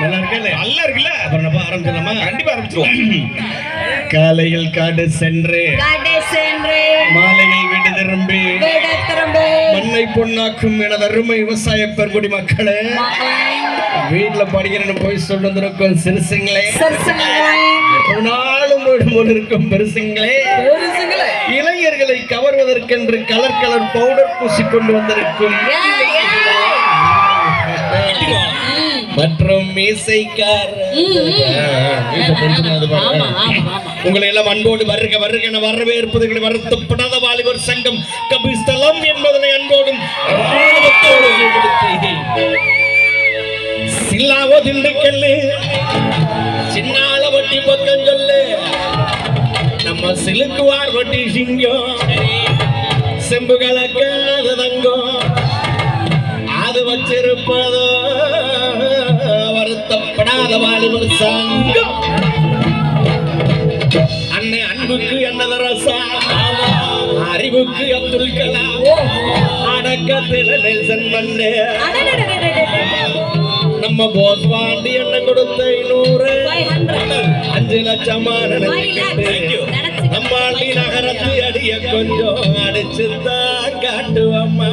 நல்லா இருக்கல நல்லா இருக்குல்ல? அப்புறம் நம்ம ஆரம்பிச்சிடலாமா? கண்டிப்பா ஆரம்பிச்சிருவோம். காலையில் காடு சென்று மாலையில் வீடு திரும்பி. மண்ணை பொண்ணாக்கும் எனது அருமை விவசாய பெருங்குடி மக்களே வீட்டுல படிக்கிறேன்னு போய் சொல்ல வந்திருக்கும் சிறுசுங்களே. நாளும் போல் இருக்கும் பெருசுங்களே. இளைஞர்களை கவர்வதற்கென்று கலர் கலர் பவுடர் பூசி கொண்டு வந்திருக்கும் மற்றும் உங்களை எல்லாம் அன்போடு வருக வருக என வரவேற்பதுகளை வருத்தப்படாத வாலிபர் சங்கம். கபிஸ்தலம் என்பதனை அன்போடும் சில்லாவோ திண்டுக்கல்லு. சின்னால வட்டி பக்கம் சொல்லு. நம்ம சிலுக்குவார் வட்டி சிங்கம். செம்பு கலக்காத வருத்தப்படாத வாலிபர் சங்கம். அன்னை அன்புக்கு என்னது ரசா அறிவுக்கு அப்துல் கலாம். அடக்கத்தில் நெல்சன் மண்டே நம்ம போஸ் பாண்டி என்ன கொடுத்த ஐநூறு. அஞ்சு லட்சமான நம்ம அள்ளி நகரத்து அடிய கொஞ்சம் அடிச்சுதான் காட்டுவம்மா.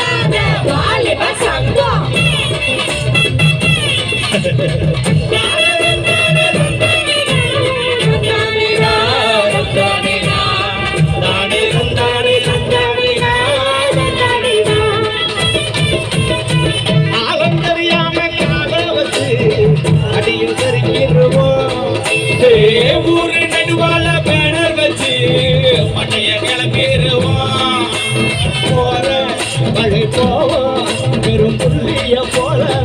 ஊரு நடுவால பேனர் வச்சு மண்ணைய கிளம்பிடுவோம். போற மழை போவோம். பெரும் புள்ளிய போல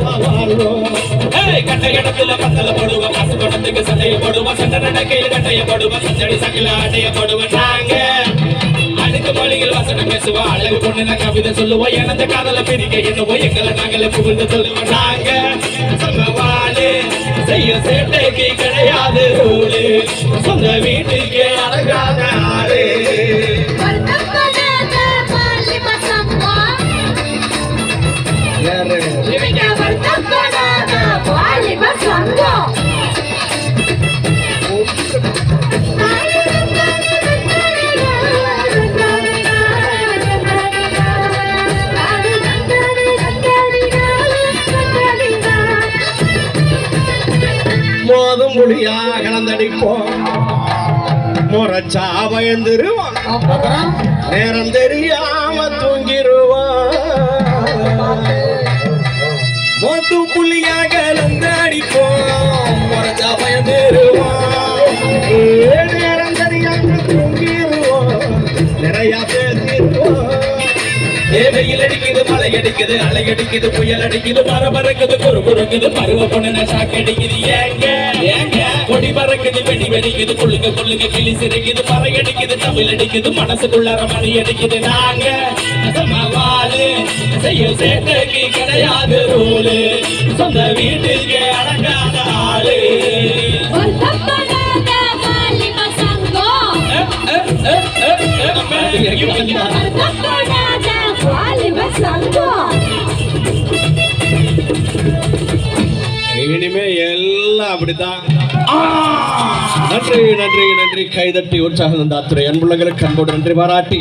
கட்ட இடத்துல பத்தல போடுவோம் காசு படத்துக்கு சண்டைய போடுவோம் சண்டை நடக்கையில் கட்டைய போடுவோம் சஞ்சடி சங்கில அடைய போடுவோம் நாங்க அடுத்த மொழிகள் வசனம் பேசுவோம். அழகு பொண்ணுல கவிதை சொல்லுவோம். எனது காதல பிரிக்க என்னவோ எங்களை நாங்களே புகழ்ந்து சொல்லுவோம். நாங்க சமவாளு செய்ய சேட்டைக்கு கிடையாது. சொந்த வீட்டுக்கு அழகான மோதும் புலியா கலந்தடிப்போம். முறைச்சா பயந்துருவான் நேரம் தெரியாம தூங்கிருவான். மோத்து புலியா கலந்தடிப்போம் வெயில் அடிக்குது மழை அடிக்குது அலை அடிக்குது புயல் அடிக்குது மர பறக்குது குறு குறுக்குது பருவ பொண்ணு ஷாக் அடிக்குது ஏங்க ஏங்க கொடி பறக்குது வெடி வெடிக்குது கொள்ளுங்க கொள்ளுங்க கிளி சிரிக்குது பறை அடிக்குது தமிழ் அடிக்குது மனசுக்குள்ளார மணி அடிக்குது நாங்க சமவாளு செய்ய சேட்டைக்கு கிடையாது ரூலு சொந்த வீட்டுக்கு அடங்காத ஆளு இனிமே எல்லாம் அப்படித்தான். நன்றி நன்றி நன்றி. கைதட்டி உற்சாகம் தாத்துறை அத்துறை அன்புள்ளங்களுக்கு அன்போடு நன்றி பாராட்டி.